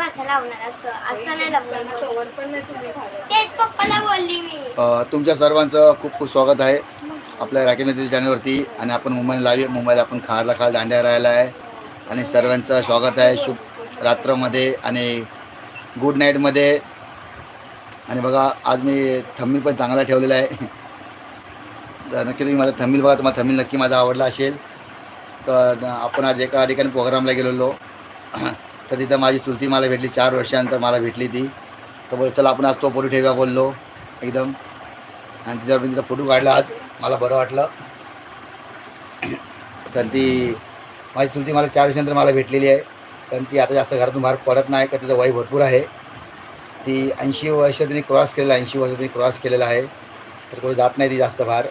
असं लावणार असं असं नाही लावणार. तेच पप्पाला बोलली मी. अ, तुमच्या सर्वांचं खूप खूप स्वागत आहे. आपल्या राकेमध्ये चॅनलवरती आणि आपण मुंबईला लावी मुंबईला आपण खारला खार दांड्या राहायला आहे. आणि सर्वांचं स्वागत आहे शुभ रात्रमध्ये आणि गुड नाईटमध्ये आणि बघा आज मी थंबील पण चांगला ठेवलेला आहे. तर नक्की तुम्ही माझा थंबील बघा तुम्हाला थंबील नक्की माझा आवडला असेल. तर आपण आज एका ठिकाणी प्रोग्रामला गेलेलो. तर तिथं माझी चुलती मला भेटली चार वर्षानंतर मला भेटली ती. तर बोल चला आपण आज तो पोरी ठेव्या बोललो एकदम. आणि तिच्यावर तिचा फोटो काढला आज मला बरं वाटलं. तर ती माझी चुलती मला चार वर्षानंतर मला भेटलेली आहे. कारण ती आता जास्त घरातून बाहेर पडत नाही का तिचं वय भरपूर आहे. ती ऐंशी वर्ष तिने क्रॉस केलेलं आहे ऐंशी वर्ष तिने क्रॉस केलेलं आहे. तर कोणी जात नाही ती जास्त बाहेर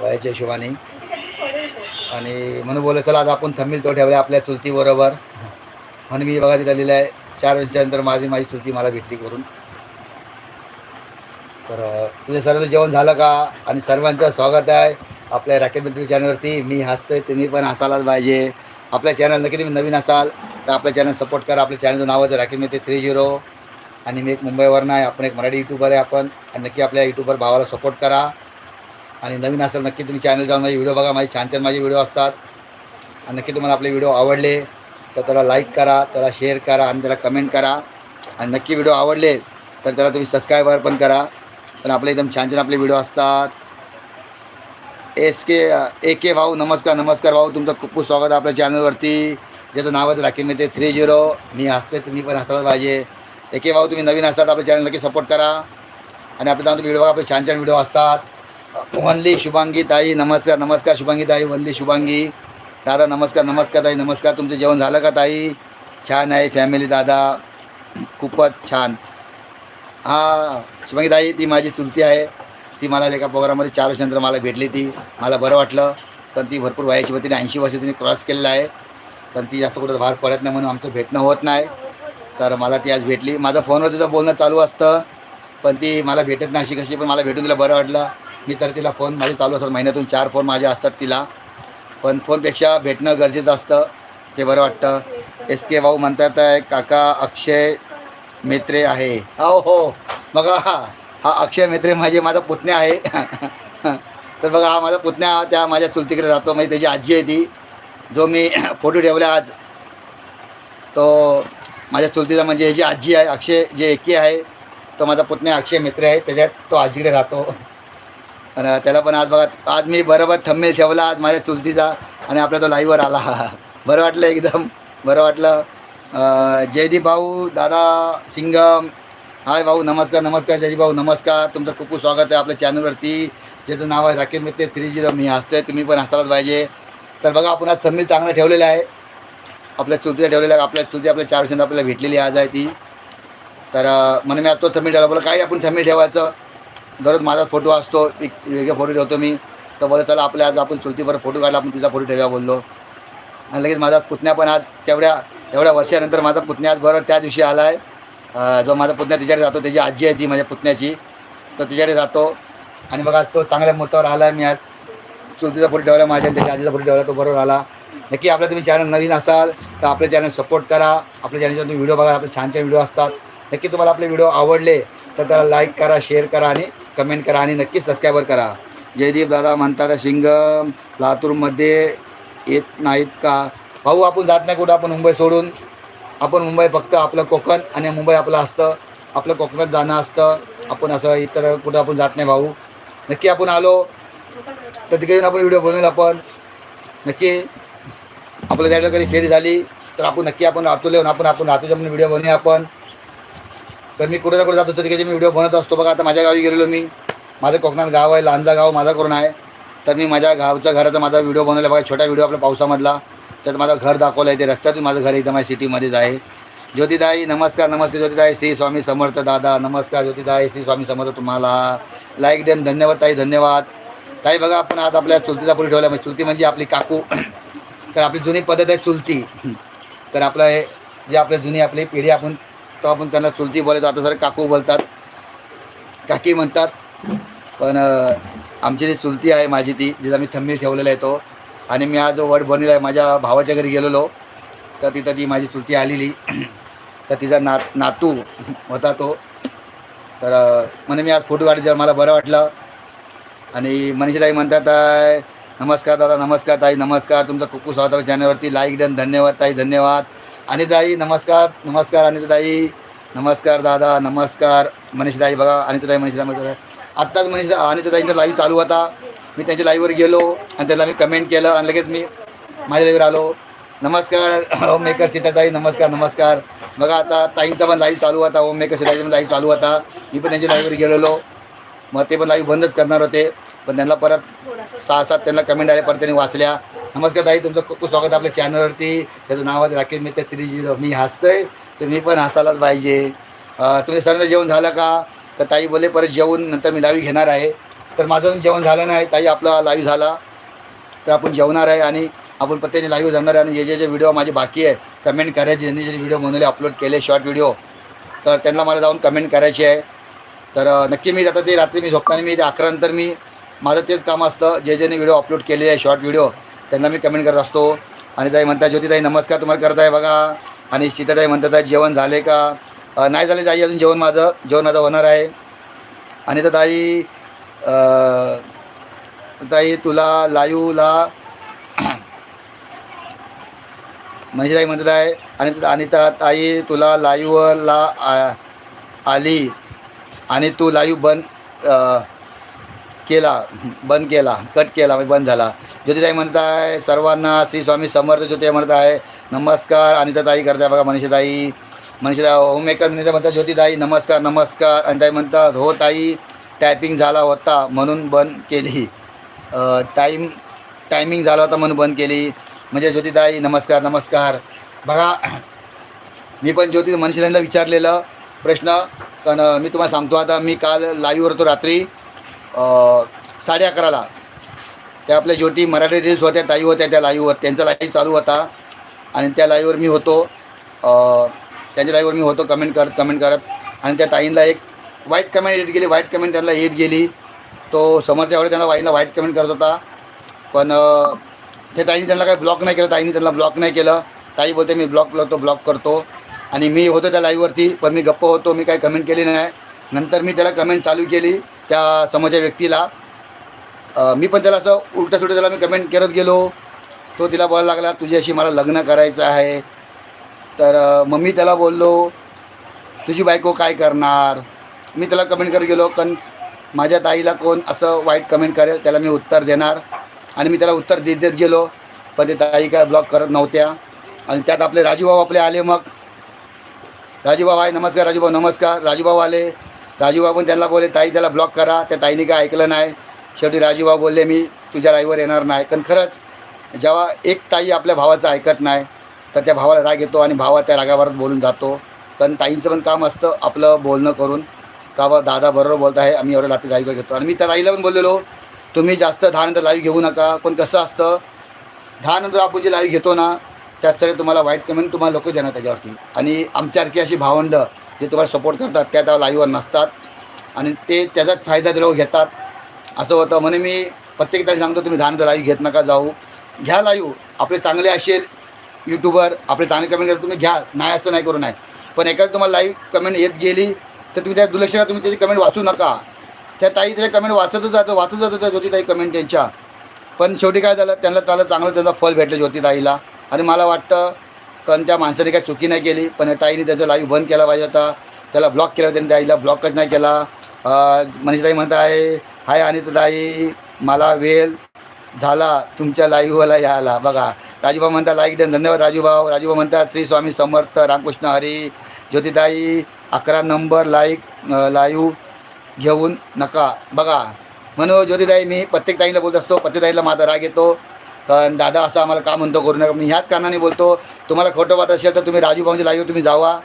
वयाच्या हिशोबाने. आणि म्हणून बोललं चला आज आपण थंबील तो ठेवला आपल्या चुलतीबरोबर म्हणून मी बघा तिथं लिहिलं आहे चार वर्षानंतर माझी माझी चुलती मला भेटली करून. तर तुझ्या तुझे सर्व जेवण झालं का? आणि सर्वांचं स्वागत आहे आपल्या रॅकेट मित्र चॅनलवरती मी हसतोय तुम्ही पण हसायलाच पाहिजे. आपल्या चॅनल नक्की तुम्ही नवीन असाल तर आपल्या चॅनल सपोर्ट करा. आपल्या चॅनलचं नाव आहे रॅकेट मित्र थ्री झिरो आणि मी एक मुंबईवरनं आहे आपण एक मराठी यूट्यूबर आहे आपण. आणि नक्की आपल्या यूट्यूबर भावाला सपोर्ट करा. आणि नवीन असेल नक्की तुम्ही चॅनल जाऊन माझे व्हिडिओ बघा. माझे छान छान माझे व्हिडिओ असतात. आणि नक्की तुम्हाला आपले व्हिडिओ आवडले. तर त्याला लाईक करा त्याला शेअर करा आणि त्याला कमेंट करा. आणि नक्की व्हिडिओ आवडले तर त्याला तुम्ही सबस्क्रायबर पण करा. पण आपले एकदम छान छान आपले व्हिडिओ असतात. एस के ए के भाऊ नमस्कार नमस्कार भाऊ. तुमचं खूप खूप स्वागत आहे आपल्या चॅनलवरती ज्याचं नाव आहे राखील ते थ्री झिरो मी हसते तुम्ही पण हसायला पाहिजे. ए के भाऊ तुम्ही नवीन असतात आपल्या चॅनल नक्की सपोर्ट करा. आणि आपल्या जाऊन व्हिडिओ आपले छान छान व्हिडिओ असतात. वनली शुभांगी ताई नमस्कार नमस्कार शुभांगी ताई वनली शुभांगी. दादा नमस्कार नमस्कार ताई नमस्कार. तुमचं जेवण झालं का ताई? छान आहे फॅमिली दादा. खूपच छान. हा शुभांगी ताई ती माझी चुलती आहे. ती मला एका प्रोग्राममध्ये चार वर्षानंतर मला भेटली ती. मला बरं वाटलं कारण ती भरपूर वयाची होती ऐंशी वर्ष तिने क्रॉस केलेलं आहे. पण ती जास्त कुठं बाहेर पडत नाही म्हणून आमचं भेटणं होत नाही. तर मला ती आज भेटली. माझं फोनवर तिचं बोलणं चालू असतं पण ती मला भेटत नाही अशी कशी पण मला भेटून तिला बरं वाटलं. मी तर तिला फोन माझे चालू असतात. महिन्यातून चार फोन माझे असतात तिला. पण फोनपेक्षा भेटणं गरजेचं असतं. ते बरं वाटतं. एस के भाऊ म्हणतात आहे काका अक्षय मेत्रे आहे. हो हो. बघा हा अक्षय मेत्रे माझे म्हणजे माझा पुतण्या आहे. तर बघा हा माझा पुतण्या त्या माझ्या चुलतीकडे राहतो. म्हणजे त्याची आजी आहे ती. जो मी फोटो ठेवला आज तो माझ्या चुलतीचा म्हणजे ह्याची आजी आहे अक्षय जे एकी आहे तो माझा पुतण्या अक्षय मित्र आहे. त्याच्यात तो आजीकडे राहतो. आणि त्याला पण आज बघा आज मी बरोबर थंबेल ठेवला आज माझ्या चुलतीचा आणि आपला तो लाईव्हवर आला. बरं वाटलं एकदम बरं वाटलं. जयदीप भाऊ दादा सिंगम हाय भाऊ नमस्कार नमस्कार जयदीप भाऊ नमस्कार. तुमचं खूप खूप स्वागत आहे आपल्या चॅनलवरती ज्याचं नाव आहे राकेश मित्र थ्री झिरो मी हसतोय तुम्ही पण हसायलाच पाहिजे. तर बघा आपण आज थंबेल चांगलं ठेवलेलं आहे. आपल्या चुलतीला ठेवलेलं आहे. आपल्या चुलती आपल्या चार वर्षांत आपल्याला भेटलेली आज आहे ती. तर म्हणून मी आज तो थंबेल ठेवला. बोला काही आपण थंबेल ठेवायचं? दररोज माझा फोटो असतो एक वेगळे फोटो ठेवतो मी. तर बोला चला आपल्या आज आपण चुलतीवर फोटो काढला आपण तिचा फोटो ठेवूया बोललो. आणि लगेच माझा पुतण्या पण आज तेवढ्या एवढ्या वर्षानंतर माझा पुतण्या आज बरोबर त्या दिवशी आला आहे जो माझा पुतण्या तिच्याकडे जातो त्याची आजी आहे ती माझ्या पुतण्याची. तर तिच्याकडे जातो. आणि बघा आज तो चांगल्या मुहूर्तावर आला आहे मी आज. चुलतीचा फोटो ठेवला माझ्या आणि त्याच्या आजीचा फोटो ठेवला तो बरोबर आला. नक्की आपल्या तुम्ही चॅनल नवीन असाल तर आपल्या चॅनल सपोर्ट करा. आपल्या चॅनलचे तुम्ही व्हिडिओ बघा आपले छान छान व्हिडिओ असतात. नक्की तुम्हाला आपले व्हिडिओ आवडले तर त्याला लाईक करा शेअर करा आणि कमेंट करा आणि नक्की सबस्क्राईबर करा. जयदीप दादा म्हणतात शिंग लातूरमध्ये येत नाहीत का? भाऊ आपण जात नाही कुठं आपण मुंबई सोडून. आपण मुंबई फक्त आपलं कोकण आणि मुंबई आपलं असतं. आपलं कोकणात जाणं असतं. आपण असं इतर कुठं आपण जात नाही भाऊ. नक्की आपण आलो. तर तिकडे येऊन आपण व्हिडिओ बनवेल आपण. नक्की आपल्या त्याला कधी फेरी झाली तर आपण नक्की आपण राहतो येऊन आपण आपण राहतो पण व्हिडिओ बनवूया आपण. तर मी कुठे ना कुठे जात असतो तिकडे मी व्हिडिओ बनत असतो बघा आता माझ्या गावी गेलेलो मी. माझं कोकणात गाव आहे लहानचा गाव माझा करून आहे. तर मी माझ्या गावच्या घराचा माझा व्हिडिओ बनवला बघा छोटा व्हिडिओ आपल्या पावसामधला. त्यात माझं घर दाखवलं आहे ते रस्त्यातून माझं घर एकदम आहे सिटीमध्येच आहे. ज्योतिदाई नमस्कार नमस्कार ज्योतिदाई श्री स्वामी समर्थ दादा नमस्कार ज्योतिदाई श्री स्वामी समर्थ तुम्हाला. लाईक देन धन्यवाद ताई धन्यवाद. ताई बघा आपण आज आपल्या चुलतीचा पुढे ठेवला म्हणजे चुलती म्हणजे आपली काकू. तर आपली जुनी पद्धत आहे चुलती. तर आपलं हे जे आपली जुनी आपली पिढी आपण तो आपण त्यांना चुलती बोलायचो. आता सर काकू बोलतात. काकी म्हणतात पण आमची जी चुलती आहे माझी ती जिचा मी थंबील ठेवलेला आहे तो आणि मी आज जो वर्ड बनलेला आहे माझ्या भावाच्या घरी गेलेलो तर तिथं ती माझी चुलती आलेली. तर तिचा ना नातू होता तो. तर म्हणे मी आज फोटो काढायचा मला बरं वाटलं. आणि मनीषाताई म्हणतात आहे नमस्कार दादा नमस्कार ताई नमस्कार. तुमचं कुकू स्वातंत्र्य चॅनलवरती लाईक डन धन्यवाद ताई धन्यवाद. अनिताई नमस्कार. नमस्कार अनिताई. नमस्कार दादा. नमस्कार. मनीषदाई बघा अनिताताई मनीषा नमस्कार आत्ताच मनीषा अनिताईंचा लाईव्ह चालू होता. मी त्यांच्या लाईव्हवर गेलो आणि त्याला मी कमेंट केलं आणि लगेच मी माझ्या लाईव्हवर आलो. नमस्कार होम मेकर सीताताई. नमस्कार नमस्कार. बघा आता ताईंचा पण लाईव्ह चालू होता. होम मेकर सीताताईचा पण लाईव्ह चालू होता. मी पण त्यांच्या लाईव्हवर गेलेलो. मग ते पण लाईव्ह बंदच करणार होते. पण त्यांना परत सहा सात त्यांना कमेंट आले परत त्यांनी वाचल्या. नमस्कार ताई तुमचं खूप खूप स्वागत आपल्या चॅनलवरती त्याचं नाव आहे राकेश मित्र थ्री झिरो मी हसतोय. तर मी पण हसायलाच पाहिजे. तुम्ही सर्व जेवण झालं का? तर ताई बोले परत जेवून नंतर मी लाईव्ह घेणार आहे. तर माझं जेवण झालं नाही. ताई आपला लाईव्ह झाला. तर आपण जेवणार आहे आणि आपण प्रत्येक लाईव्ह जाणार आहे. आणि जे जे जे व्हिडिओ माझे बाकी आहे कमेंट करायचे. ज्यांनी जे व्हिडिओ बनवले अपलोड केले शॉर्ट व्हिडिओ तर त्यांना मला जाऊन कमेंट करायची आहे. तर नक्की मी आता ते रात्री मी झोपताना मी ते अकरा नंतर मी माझं तेच काम असतं. जे जेने व्हिडिओ अपलोड केले आहे शॉर्ट व्हिडिओ त्यांना मी कमेंट करत असतो. आणि ताई म्हणतात ज्योतिताई नमस्कार तुम्हाला करत आहे बघा. आणि सीताताई म्हणतात आहे, जेवण झाले का? नाही झाले ताई अजून जेवण माझं जेवण माझं होणार आहे. आणि तर ताई ताई तुला लाईव्हला ताई म्हणतात आहे आणि आणि ताई तुला लाईव्हला आ- आली. आणि तू लाईव्ह बंद केला बंद केला कट केला म्हणजे बंद झाला. ज्योतिताई म्हणत आहे सर्वांना श्री स्वामी समर्थ ज्योतिताई म्हणत आहे नमस्कार. अनिताताई करताय बघा मनीषाताई. मनीषा होममेकर मनीषा म्हणतात ज्योतिताई नमस्कार नमस्कार. आणि ताई म्हणतात हो ताई टायपिंग झाला होता म्हणून बंद केली. टाईम टायमिंग झाला होता म्हणून बंद केली. म्हणजे ज्योतिताई नमस्कार नमस्कार. बघा मी पण ज्योती मनीषाला विचारलेलं प्रश्न पण मी तुम्हाला सांगतो आता मी काल लाईव्हवर होतो रात्री साडे अकराला. त्या आपल्या ज्योती मराठी रील्स होत्या ताई होत्या त्या लाईव्हवर त्यांचा लाईव्ह चालू होता. आणि त्या लाईव्हवर मी होतो. त्यांच्या लाईव्हवर मी होतो. कमेंट करत कमेंट करत. आणि त्या ताईंना एक वाईट कमेंट येत गेली. वाईट कमेंट त्यांना येत गेली. तो समोरच्या त्यांना वाईला वाईट कमेंट करत होता. पण त्या ते ताईने त्यांना काही ब्लॉक नाही केलं. ताईने त्यांना ब्लॉक नाही केलं. ताई बोलते मी ब्लॉक करतो ब्लॉक करतो. आणि मी होतो त्या लाईव्हवरती पण मी गप्प होतो. मी काही कमेंट केली नाही. नंतर मी त्याला कमेंट चालू केली त्या समोरच्या व्यक्तीला. मी पण त्याला असं उलटा सुलटं त्याला मी कमेंट करत गेलो. तो तिला बोलायला लागला तुझ्याशी मला लग्न करायचं आहे. तर मग मी त्याला बोललो तुझी बायको काय करणार? मी त्याला कमेंट करत गेलो पण माझ्या ताईला कोण असं वाईट कमेंट करेल त्याला मी उत्तर देणार. आणि मी त्याला उत्तर देत देत गेलो पण ते ताई काय ब्लॉक करत नव्हत्या. आणि त्यात आपले राजूभाऊ आपले आले मग. राजूभाऊ आहे नमस्कार राजूभाऊ नमस्कार. राजूभाऊ आले. राजूभाऊ पण त्यांना बोलले ताई त्याला ब्लॉक करा. त्या ताईने काय ऐकलं नाही. शेवटी राजूभाऊ बोलले मी तुझ्या राईवर येणार नाही. कारण खरंच जेव्हा एक ताई आपल्या भावाचं ऐकत नाही तर त्या भावाला राग येतो आणि भावा त्या रागावर बोलून जातो. कारण ताईंचं पण काम असतं आपलं बोलणं करून. का बा दादा बरोबर बोलत आहे आम्ही एवढं रात्री लाईव्ह घेतो. आणि मी त्या राईला पण बोललेलो तुम्ही जास्त दहा नंतर लाईव्ह घेऊ नका पण कसं असतं दहा नंतर आपण जे लाईव्ह घेतो ना त्याचसाठी तुम्हाला वाईट कमेंट तुम्हाला लोक देणार त्याच्यावरती. आणि आमच्यासारखी अशी भावंडं जे तुम्हाला सपोर्ट करतात त्या त्या लाईव्हवर नसतात. आणि ते त्याचाच फायदा ते लोक घेतात. असं होतं. म्हणे मी प्रत्येक तारी सांगतो तुम्ही धान लाईव्ह घेत नका जाऊ. घ्या लाईव्ह आपले चांगले असेल यूट्यूबर आपले चांगले कमेंट करतात तुम्ही घ्या. नाही असं नाही करू नाही पण एखादी तुम्हाला लाईव्ह कमेंट येत गेली तर तुम्ही त्या दुर्लक्ष तुम्ही त्याची कमेंट वाचू नका. त्या ताई त्याच्या कमेंट वाचतच जातं वाचत जातं त्या ज्योतिताई कमेंट त्यांच्या. पण शेवटी काय झालं त्यांना चालत चांगलं त्यांचा फल भेटलं ज्योतिताईला. आणि मला वाटतं कारण त्या माणसाने काही चुकी नाही केली पण ताईने त्याचा लाईव्ह बंद केला पाहिजे होता. त्याला ब्लॉक केला त्यांनी ताईला ब्लॉकच नाही केला. मनीषाताई म्हणत आहे हाय आणि मला वेळ झाला तुमच्या लाईव्हला यायला. बघा राजूभाऊ म्हणतात लाईक डन धन्यवाद राजूभाऊ. राजूभाऊ म्हणतात श्री स्वामी समर्थ रामकृष्ण हरी ज्योतिताई अकरा नंबर लाईक लाईव्ह घेऊन नका. बघा म्हणून ज्योतिताई मी प्रत्येक ताईला बोलत असतो प्रत्येक ताईला माझा राग येतो. कारण दादा असं आम्हाला का म्हणतो करू नका मी ह्याच कारणाने बोलतो तुम्हाला खोटं वाटत असेल तर तुम्ही राजूभाऊंच्या लाईव्ह तुम्ही जावा.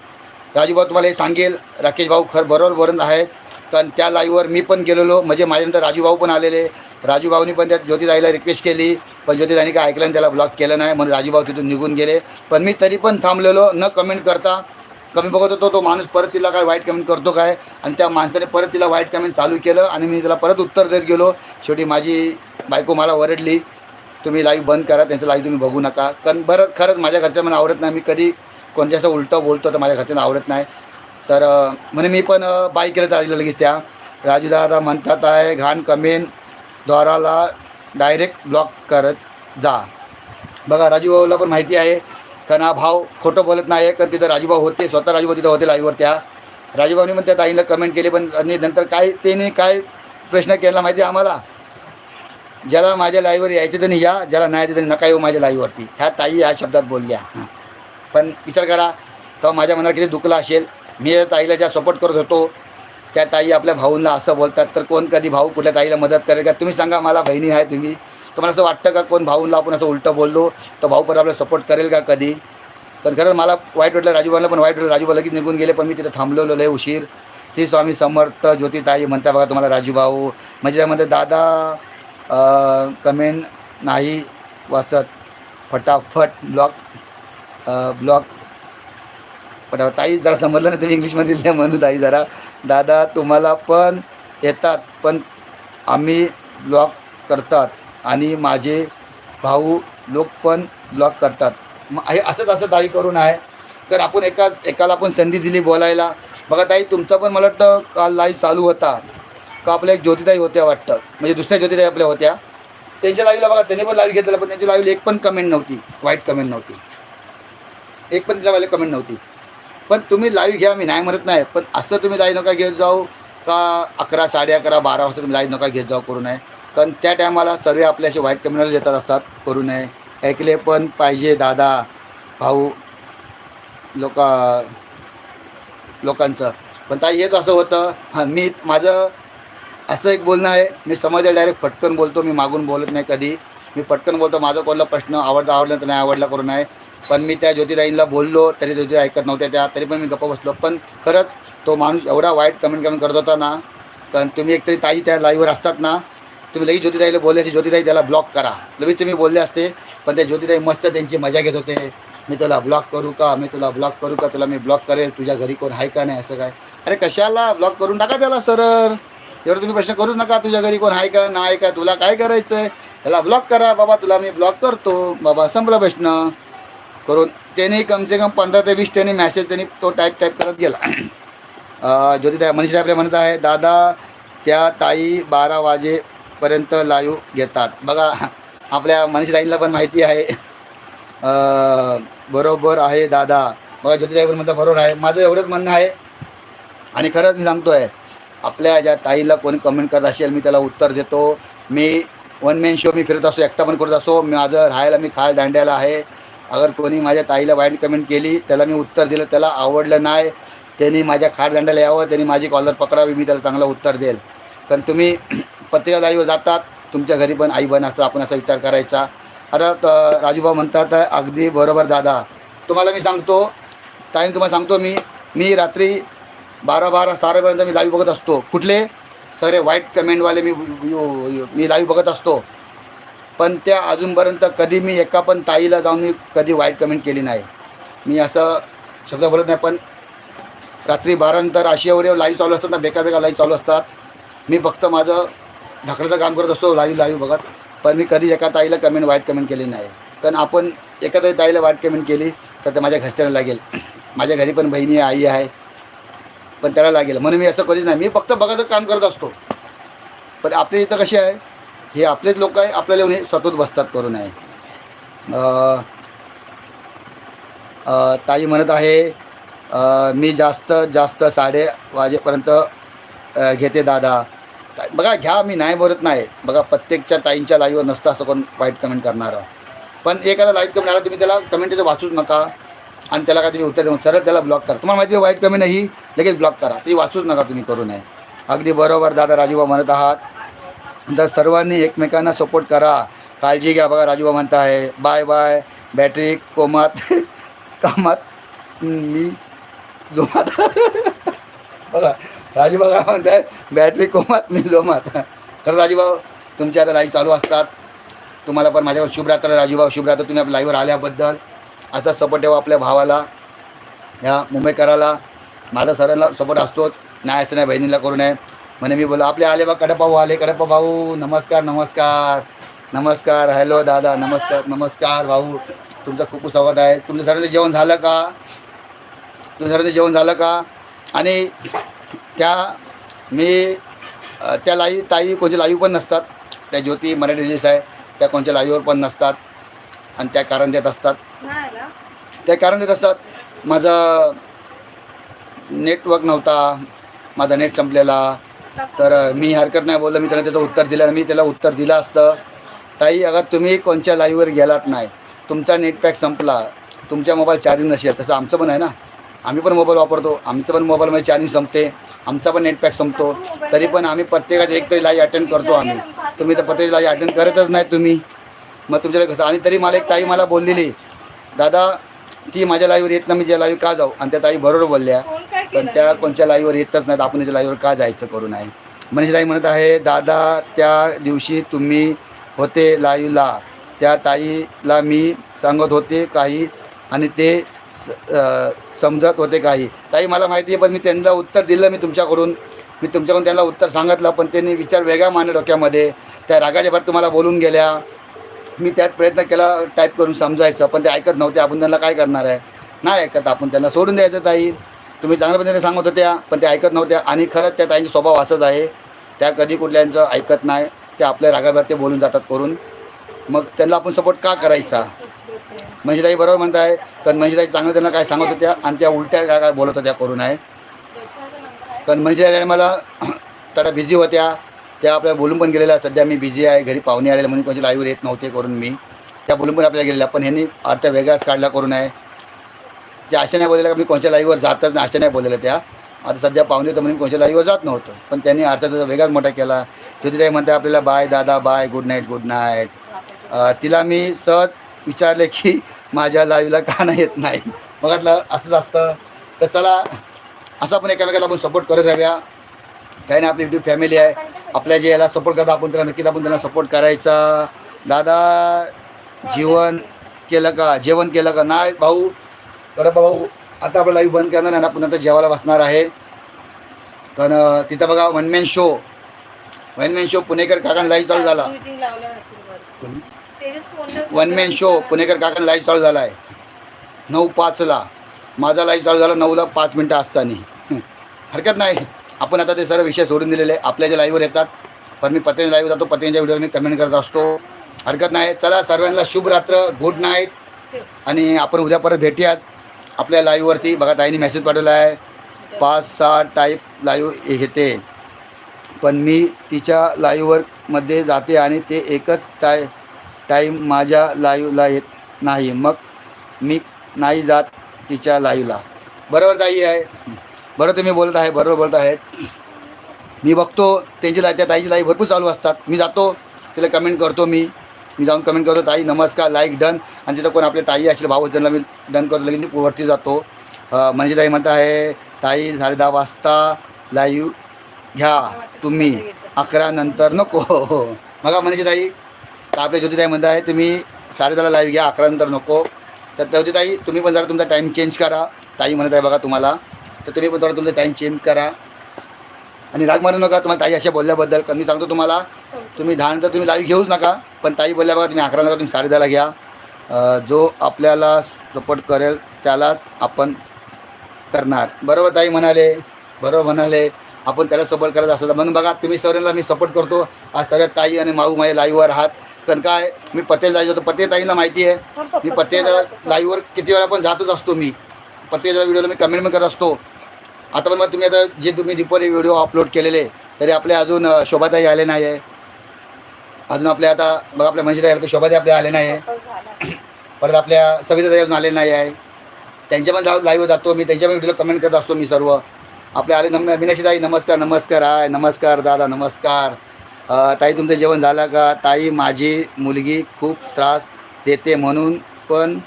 राजूभाऊ तुम्हाला हे सांगेल राकेश भाऊ खर बरोबर बरोबर आहेत. कारण त्या लाईव्हवर मी पण गेलेलो. म्हणजे माझ्यानंतर राजूभाऊ पण आलेले. राजूभाऊनी पण त्या ज्योतिताईला रिक्वेस्ट केली. पण ज्योतिताईने काय ऐकलं आणि त्याला ब्लॉक केलं नाही. म्हणून राजूभाऊ तिथून निघून गेले. पण मी तरी पण थांबलेलो न कमेंट करता. कमी बघत होतो तो माणूस परत तिला काय वाईट कमेंट करतो काय? आणि त्या माणसाने परत तिला वाईट कमेंट चालू केलं आणि मी तिला परत उत्तर देत गेलो. शेवटी माझी बायको मला ओरडली तुम्ही लाईव्ह बंद करा त्यांचं लाईव्ह तुम्ही बघू नका. कारण बरं खरंच माझ्या घरच्यांना मला आवडत नाही. मी कधी कोणत्या असं उलटं बोलतो तर माझ्या घरच्यांना आवडत नाही. तर म्हणे मी पण बाय केलं तर लगेच त्या. राजूदादा म्हणतात आहे घाण कमेन द्वाराला डायरेक्ट ब्लॉक करत जा. बघा राजूभाऊला पण माहिती आहे कारण हा भाव खोटं बोलत नाही कारण तिथं राजूभाऊ होते स्वतः राजूभाऊ तिथं होते लाईव्हवर त्या. राजूभाऊनी पण त्या ताईला कमेंट केली पण आणि नंतर काय त्याने काय प्रश्न केला माहिती आहे आम्हाला? ज्याला माझ्या लाईव्हवर यायचं त्यांनी या ज्याला नाही यायचं तरी नका येऊ माझ्या लाईव्हवरती ह्या ताई ह्या शब्दात बोलल्या. हां. पण विचार करा तेव्हा माझ्या मनात किती दुखला असेल. मी ताईला ज्या सपोर्ट करत होतो त्या ताई आपल्या भाऊंना असं बोलतात तर कोण कधी भाऊ कुठल्या ताईला मदत करेल का? तुम्ही सांगा मला बहिणी आहे तुम्ही. तुम्हाला असं वाटतं का कोण भाऊंना आपण असं उलटं बोललो तर भाऊ पण आपल्याला सपोर्ट करेल का कधी? पण खरंच मला वाईट वाटलं राजूबाला पण वाईट वाटलं. राजूभाऊ लगेच निघून गेले पण मी तिथे थांबलेलो लय उशीर. श्री स्वामी समर्थ ज्योतिताई म्हणता बघा तुम्हाला राजूभाऊ म्हणजे त्यामध्ये दादा कमेंट नाही वाचत. फटाफट ब्लॉक ब्लॉक पण ताई जरा समजलं ना तुम्ही इंग्लिशमध्ये लिहिलं म्हणून ताई जरा. दादा तुम्हाला पण येतात पण आम्ही ब्लॉक करतात आणि माझे भाऊ लोक पण ब्लॉक करतात. मग हे असंच असं ताई करून आहे. तर आपण एकाच एकाला आपण संधी दिली बोलायला. बघा ताई तुमचा पण मला वाटतं काल लाईव्ह चालू होता. का आपल्या एक ज्योतिताई होत्या वाटतं. म्हणजे दुसऱ्या ज्योतिताई आपल्या होत्या. त्यांच्या लाईव्हला बघा त्यांनी पण लाईव्ह घेतलेला पण त्यांच्या लाईव्हला एक पण कमेंट नव्हती. वाईट कमेंट नव्हती. एक पण त्याच्यावाले कमेंट नव्हती. पण तुम्ही लाईव्ह घ्या मी नाही म्हणत नाही. पण असं तुम्ही लाईव्ह नका घेत जाऊ का अकरा साडे अकरा बारा वाजता तुम्ही लाईव्ह नका घेत जाऊ करू नये. कारण त्या टायमाला सर्व आपले असे वाईट कमेंटवाले येतात असतात करू नये. ऐकले पण पाहिजे दादा भाऊ लोक लोकांचं. पण ताई हेच असं होतं. हां मी माझं असं एक बोलणं आहे मी समाजात डायरेक्ट पटकन बोलतो मी मागून बोलत नाही कधी. मी पटकन बोलतो माझा कोणता प्रश्न आवडता आवडला तर नाही आवडला करू नये. पण मी त्या ज्योतिराईंना बोललो तरी ज्योती ऐकत नव्हत्या त्या तरी पण मी गप्पा बसलो. पण खरंच तो माणूस एवढा वाईट कमेंट कमेंट करत होता ना कारण तुम्ही एकतरी ताई त्या लाईव्हवर असतात ना तुम्ही लगेच ज्योतिताईला बोलल्याची ज्योतिताई त्याला ब्लॉक करा. लगेच तुम्ही बोलले असते पण त्या ज्योतिताई मस्त त्यांची मजा घेत होते. मी तुला ब्लॉक करू का? मी तुला ब्लॉक करू का? तुला मी ब्लॉक करेल. तुझ्या घरी कोण आहे का नाही? असं काय. अरे कशाला? ब्लॉक करून टाका त्याला सरळ. एवढं तुम्ही प्रश्न करूच नका. तुझ्या घरी कोण आहे का? नाही का? तुला काय करायचं आहे त्याला ब्लॉक करा. बाबा तुला मी ब्लॉक करतो. बाबा संपला प्रश्न. करून त्याने कमसे कम पंधरा ते वीस त्यांनी मॅसेज त्यांनी तो टाईप टाईप करत गेला. ज्योतिदा ज्योतिताई मनीषा आपल्या म्हणत आहे दादा त्या ताई बारा वाजेपर्यंत लाईव्ह घेतात. बघा आपल्या मनीषाताईंना पण माहिती आहे. बरोबर आहे दादा. बघा ज्योतिदाई पण म्हणतात बरोबर आहे. माझं एवढंच म्हणणं आहे. आणि खरंच मी सांगतो आहे आपल्या ज्या ताईला कोणी कमेंट करत असेल मी त्याला उत्तर देतो. मी वन मॅन शो मी फिरत असो एकटा पण करत असो माझं राहायला मी खाल दांड्याला आहे. अगर कोणी माझ्या ताईला वाईट कमेंट केली त्याला मी उत्तर दिलं त्याला आवडलं नाही त्यांनी माझ्या खारदंडाला यावं त्यांनी माझी कॉलर पकडावी मी त्याला चांगलं उत्तर देईल. कारण तुम्ही पत्रिका लाईव्ह जातात तुमच्या घरी पण आई बहीण असतं आपण असा विचार करायचा. आता राजूभाऊ म्हणतात अगदी बरोबर दादा. तुम्हाला मी सांगतो ताईन तुम्हाला सांगतो मी मी रात्री बारा बारा सारापर्यंत मी लाईव्ह बघत असतो. कुठले? सगळे वाईट कमेंटवाले मी मी लाईव्ह बघत असतो. पण त्या अजूनपर्यंत कधी मी एका पण ताईला जाऊन मी कधी वाईट कमेंट केली नाही. मी असं शब्द बोलत नाही पण रात्री बारानंतर अशी एवढे लाईव्ह चालू असतात ना बेकार बेकार लाईव्ह चालू असतात. मी फक्त माझं ढकलाचं काम करत असतो लाईव्ह लाईव्ह बघत. पण मी कधी एका ताईला कमेंट वाईट कमेंट केली नाही. कारण आपण एखाद्या ताईला वाईट कमेंट केली तर ते माझ्या घरच्यांना लागेल. माझ्या घरी पण बहिणी आहे आई आहे. पण त्याला लागेल. म्हणून मी असं कधीच नाही. मी फक्त बघायचं काम करत असतो. पण आपल्या इथं कसे आहे? हे आपलेच लोक आहे आपल्याला येऊन हे सतत बसतात करून आहे. ताई म्हणत आहे मी जास्त जास्त साडे वाजेपर्यंत घेते दादा. बघा घ्या मी नाही बोलत नाही. बघा प्रत्येकच्या ताईंच्या लाईव्हवर नसतं असं कोण वाईट कमेंट करणारं. पण एखादा लाइट कमेंट आला तुम्ही त्याला कमेंट वाचूच नका. आणि त्याला काय तुम्ही उत्तर देऊन सरळ त्याला ब्लॉक करा. तुम्हाला माहिती आहे वाईट कमेंट नाही लगेच ब्लॉक करा. ती वाचूच नका तुम्ही करू नये अगदी बरोबर दादा राजूबा म्हणत आहात. तर सर्वांनी एकमेकांना सपोर्ट करा. काळजी घ्या बघा राजूबा म्हणत आहे बाय बाय. बॅटरी कोमात कामात मी जोमात. बघा राजूबा काय म्हणत आहे बॅटरी कोमात मी जोमात. खरं राजूभाऊ तुमच्या आता लाईव्ह चालू असतात. तुम्हाला पण माझ्यावर शुभरात्र राजूभाऊ शुभरात्र तुम्ही आपल्या लाईव्हवर आल्याबद्दल असा सपोर्ट ठेवा आपल्या भावाला. ह्या मुंबईकराला. माझा सर्वांना सपोर्ट असतोच. नाही असं नाही बहिणीला करू नये. म्हणे मी बोला आपले आले बा कडप्पा भाऊ आले कडप्पा भाऊ नमस्कार नमस्कार नमस्कार हॅलो दादा नमस्कार नमस्कार भाऊ तुमचं खूप खूप स्वागत आहे. तुमचं सर्वांचं जेवण झालं का? तुम्ही सर्वांचं जेवण झालं का? आणि त्या मी त्या लाई ताई कोणच्या लाईव्ह पण नसतात. त्या ज्योती मराठी रिलीज आहे त्या कोणच्या लाईव्हवर पण नसतात. आणि त्या कारण देत असतात. त्या कारण देत असतात. माझं नेटवर्क नव्हता. माझा नेट संपलेला. तर मी हरकत नाही बोललं. मी त्याला त्याचं उत्तर दिलं. मी त्याला उत्तर दिलं असतं. ताई अगर तुम्ही कोणत्या लाईव्हवर गेलात नाही तुमचा नेटपॅक संपला. तुमच्या मोबाईल चार्जिंग नसेल. तसं आमचं पण आहे ना. आम्ही पण मोबाईल वापरतो. आमचं पण मोबाईलमध्ये चार्जिंग संपते. आमचा पण नेटपॅक संपतो. तरी पण आम्ही प्रत्येकाचं एक तरी लाईव्ह अटेंड करतो आम्ही. तुम्ही तर प्रत्येक लाईव्ह अटेंड करतच नाही तुम्ही. मग तुमच्याकडे कसं आणि तरी मला एक ताई मला बोललेली दादा ती माझ्या लाईव्हवर येत नाही मी त्या लाईव्ह का जाऊ? आणि त्या ताई बरोबर बोलल्या. पण त्या कोणत्या लाईव्हवर येतच नाहीत आपण त्याच्या लाईव्हवर का जायचं करू नाही? मनीष ताई म्हणत आहे दादा त्या दिवशी तुम्ही होते लाईव्हला त्या ताईला मी सांगत होते काही आणि ते समजत होते काही. ताई मला माहिती आहे पण मी त्यांना उत्तर दिलं मी तुमच्याकडून. मी तुमच्याकडून त्यांना उत्तर सांगितलं पण त्यांनी विचार वेगळा मांडला डोक्यामध्ये. त्या रागाच्या भर तुम्हाला बोलून गेल्या. मी त्यात प्रयत्न केला टाईप करून समजायचं पण ते ऐकत नव्हते आपण त्यांना काय करणार आहे? नाही ऐकत आपण त्यांना सोडून द्यायचं ताई. तुम्ही चांगल्या पद्धतीने सांगत होत्या पण ते ऐकत नव्हत्या आणि खरंच त्या ताईंचा स्वभाव असंच आहे. त्या कधी कुठल्यांचं ऐकत नाही ते आपल्या रागाभर ते बोलून जातात करून. मग त्यांना आपण सपोर्ट का करायचा? म्हणजे ताई बरोबर म्हणत आहे कारण म्हणजे ताई चांगलं त्यांना काय सांगत होत्या आणि त्या उलट्या काय काय बोलत होत्या करून आहे. कारण म्हणजे मला त्या बिझी होत्या. त्या आपल्याला बोलून पण गेलेल्या सध्या मी बिझी आहे घरी पाहुणे आलेले म्हणून कोणत्या लाईव्ह येत नव्हते करून मी. त्या बोलून पण आपल्याला गेलेल्या पण ह्यांनी अर्थ वेगळाच काढला करून आहे. त्या अशा नाही बोललेल्या मी कोणत्या लाईव्हवर जातच नाही अशा नाही बोललेल्या त्या. आता सध्या पाहुणे होतं म्हणून कोणत्या लाईव्हवर जात नव्हतं. पण त्यांनी अर्थ वेगळाच मोठा केला ज्योतिताई म्हणते आपल्याला बाय दादा bye good night good night तिला मी सहज विचारले की माझ्या लाईव्हला का नाही येत नाही? मग असंच असतं. तर चला असं आपण एकामेकाला आपण सपोर्ट करत राहूया. काही नाही आपली युट्यूब फॅमिली आहे. आपल्या जे याला सपोर्ट करता आपण त्याला नक्कीच आपण त्यांना सपोर्ट करायचा. दादा जीवन केलं का? जेवण केलं का? नाही भाऊ. तर भाऊ आता आपण लाईव्ह बंद करणार आणि ना आपण नंतर जेवायला बसणार आहे. कारण तिथं बघा one man show one man show पुणेकर काकांना लाईव्ह चालू झाला. वनमॅन वन शो पुणेकर काकांना लाईव्ह चालू झाला आहे नऊ पाचला. माझा लाईव्ह चालू झाला नऊला पाच मिनटं असताना. हरकत नाही. आपण आता ते सर्व विषय सोडून दिलेले आहे. आपल्या जे लाईव्हवर येतात पण मी पत्त्याच्या लाईव्ह जातो पत्त्यांच्या व्हिडिओवर मी कमेंट करत असतो. हरकत नाही. चला सर्वांना शुभ रात्र गुड नाईट आणि आपण उद्या परत भेटूयात. आपल्या लाईव्हवरती बघा ताईने मेसेज पाठवला आहे. पाच सहा टाईप लाईव्ह घेते पण मी तिच्या लाईव्हवरमध्ये जाते आणि ते एकच टाय टाईम माझ्या लाईव्हला येत नाही. मग मी नाही जात तिच्या लाईव्हला बरोबर ताई आहे. बरं तुम्ही बोलत आहे बरोबर बोलत आहेत. मी बघतो त्यांची लाई त्या ताईची लाईफ भरपूर चालू असतात. मी जातो तिला कमेंट करतो मी. मी जाऊन कमेंट करतो ताई नमस्कार लाईक डन आणि तिथं कोण आपले ताई असेल भाऊ त्यांना मी डन करतो लगेच मी वरती जातो. म्हणजे ताई म्हणत आहे ताई साडे दहा वाजता लाईव्ह घ्या तुम्ही. अकरा नंतर नको. मग म्हणजे ताई आपल्या ज्योतिताई म्हणत आहे तुम्ही साडे दहाला लाईव्ह घ्या अकरा नंतर नको. तर ज्योतिताई तुम्ही पण जरा तुमचा टाईम चेंज करा. ताई म्हणत आहे बघा तुम्हाला. तर तुम्ही पण थोडा तुमचा टाईम चेंज करा. आणि राग मारू नका तुम्हाला ताई अशा बोलल्याबद्दल कारण मी सांगतो तुम्हाला तुम्ही दहा नंतर तुम्ही लाईव्ह घेऊच नका पण ताई बोलल्या बघा तुम्ही अकरा नका तुम्ही साडे दहाला घ्या. जो आपल्याला सपोर्ट करेल त्यालाच आपण करणार. बरोबर ताई म्हणाले बरोबर म्हणाले. आपण त्याला सपोर्ट करायचं असं म्हणून बघा तुम्ही सर्वांना मी सपोर्ट करतो. आज सर्व ताई आणि माऊ माझ्या लाईव्हवर आहात. पण काय मी पत्ते लाईव्ह होतो पत्ते ताईला माहिती आहे. मी पत्तेच्या लाईव्हवर किती वेळा पण जातच असतो मी. पत्तेच्या व्हिडिओला मी कमेंट पण करत असतो. आता पण मग तुम्ही आता जे तुम्ही दुपारी व्हिडिओ अपलोड केलेले तरी आपले अजून शोभाताई आले नाही आहे अजून आपल्या आता बघा आपल्या म्हणजे ताई शोभाताई आपल्या आले नाही आहे परत आपल्या सविताताई अजून आले नाही आहे त्यांच्या पण जाऊ लाईव्ह जातो मी त्यांच्या पण व्हिडिओला कमेंट करत असतो मी सर्व. आपल्या आले नम मीनाक्षी ताई नमस्कार नमस्कार आय नमस्कार दादा नमस्कार. ताई तुमचं जेवण झालं का? ताई माझी मुलगी खूप त्रास देते म्हणून पण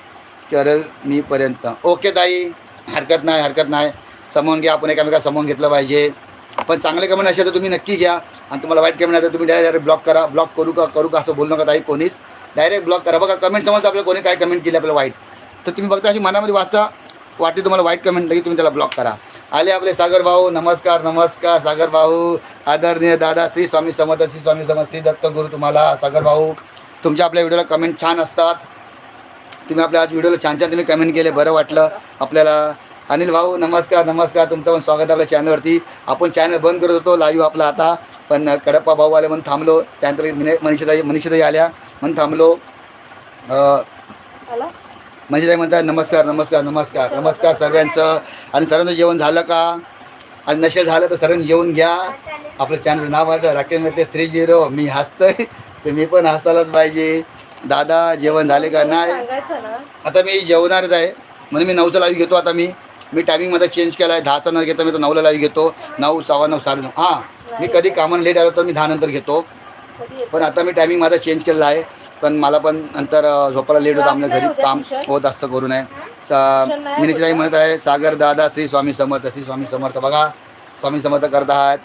करेल मीपर्यंत ओके ताई. हरकत नाही हरकत नाही. समोन घ्या आपण एकामेका समोन घेतलं पाहिजे. पण चांगले कमेंट असेल तर तुम्ही नक्की घ्या. आणि तुम्हाला वाईट कमेंट असेल तर तुम्ही डायरेक्ट ब्लॉक करा. ब्लॉक करू का करू का असं बोलू नका ताई कोणीच. डायरेक्ट ब्लॉक करा. बघा कमेंट समज आपल्याला कोणी काय कमेंट केली आपल्याला वाईट. तर तुम्ही बघता अशी मनामध्ये वाचा. वाटते तुम्हाला वाईट कमेंट लगे तुम्ही त्याला ब्लॉक करा. आले आपले सागर भाऊ. नमस्कार नमस्कार सागर भाऊ. आदरणीय दादा श्री स्वामी समर्थ श्री स्वामी समर्थ श्री दत्त गुरु तुम्हाला सागर भाऊ. तुमच्या आपल्या व्हिडिओला कमेंट छान असतात. तुम्ही आपल्या आज व्हिडिओला छान छान तुम्ही कमेंट केले. बरं वाटलं. आपल्याला अनिल भाऊ नमस्कार नमस्कार. तुमचं पण स्वागत आहे आपल्या चॅनलवरती आपण चॅनल बंद करत होतो लाईव्ह आपला आता. पण कडप्पा भाऊ आले म्हणून थांबलो. त्यानंतर मिने मनीषाताई मनीषाताई आल्या म्हणून थांबलो. म्हणजे म्हणतात नमस्कार नमस्कार नमस्कार. नमस्कार सर्वांचं. आणि सर्वांचं जेवण झालं का? आणि नशे झालं तर सर्वांनी जेवण घ्या. आपलं चॅनलचं नाव आहे राकेशमध्ये थ्री झिरो मी हसतोय. तर मी पण हसायलाच पाहिजे. दादा जेवण झाले का? नाही. आता मी जेवणारच आहे. म्हणून मी नऊचा लाईव्ह घेतो आता मी. मी टायमिंगमध्ये चेंज केला आहे दहाचा न घेता मी तर नऊला लाईव्ह घेतो. नऊ सव्वा नऊ साडे नऊ. हां मी कधी कामाला लेट आलो तर मी दहा नंतर घेतो. पण आता मी टायमिंग माझा चेंज केलेला आहे. पण मला पण नंतर झोपायला लेट होतं आमच्या घरी. काम होत असतं करू नये. सा मिनिशाई म्हणत आहे सागर दादा श्री स्वामी समर्थ श्री स्वामी समर्थ. बघा स्वामी समर्थ करत आहात.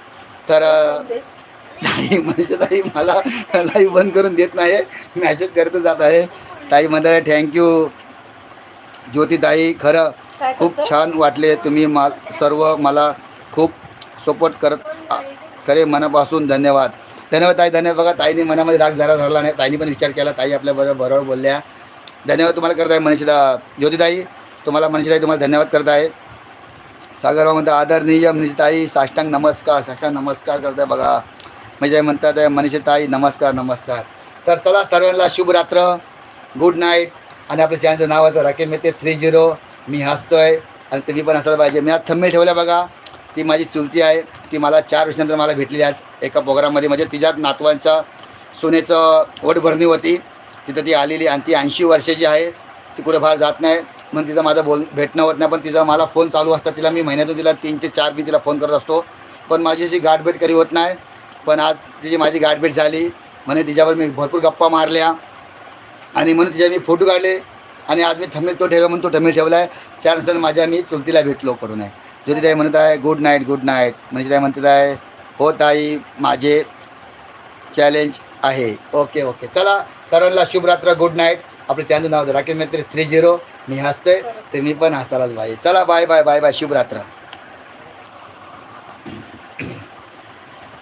तर ताई म्हणजे ताई मला लाईव्ह बंद करून देत नाही मॅसेज करत जात आहे. ताई म्हणत आहे थँक्यू ज्योतिताई खरं खूप? छान वाटले तुम्ही मा सर्व मला खूप सपोर्ट करत खरे मनापासून धन्यवाद. धन्यवाद ताई धन्यवाद. बघा ताईने मनामध्ये राग जरा धरला नाही. ताईने पण विचार केला. ताई आपल्या बरोबर बोलल्या. धन्यवाद तुम्हाला करत आहे मनीषदा. ज्योतिताई तुम्हाला मनीषाताई तुम्हाला धन्यवाद करत आहे सागरबाब म्हणतात आदरणीय मनीषताई साष्टांग नमस्कार साष्टांग नमस्कार करत आहे बघा. म्हणजे म्हणतात आहे मनीषताई नमस्कार नमस्कार. तर चला सर्वांना शुभरात्र. गुड नाईट आणि आपल्या चॅनलचं नावाचं राकेश मेहते थ्री झिरो मी हसतोय आणि तुम्ही पण हसायला पाहिजे. मी आज थंबेल ठेवल्या बघा. ती माझी चुलती आहे. ती मला चार वर्षानंतर मला भेटली आज एका प्रोग्राममध्ये. म्हणजे तिच्यात नातवांच्या सोन्याचं वटभरणी होती. तिथं ती आलेली आणि ती ऐंशी वर्षाची आहे. ती कुठे बाहेर जात नाही. म्हणून तिचं माझं बोल भेटणं होत नाही. पण तिचा मला फोन चालू असतात. तिला मी महिन्यातून तिला तीन ते चार मी तिला फोन करत असतो. पण माझी अशी गाठभेट कधी होत नाही. पण आज तिची माझी गाठभेट झाली. म्हणे तिच्यावर मी भरपूर गप्पा मारल्या. आणि म्हणून तिच्या मी फोटो काढले. आणि आज मी थंबेल तो ठेवा म्हणून तो थंबेल ठेवला आहे. चार माझ्या मी चुलतीला भेटलो करून आहे. ज्योतिताई म्हणत आहे गुड नाईट गुड नाईट म्हणजे ताई म्हणत आहे हो ताई माझे चॅलेंज आहे. ओके ओके चला सर्वांना शुभरात्र गुड नाईट आपलं चॅनल नाव राकेश मैत्री थ्री झिरो मी हसतोय ते मी पण हसायलाच पाहिजे. चला बाय बाय बाय बाय शुभरात्र.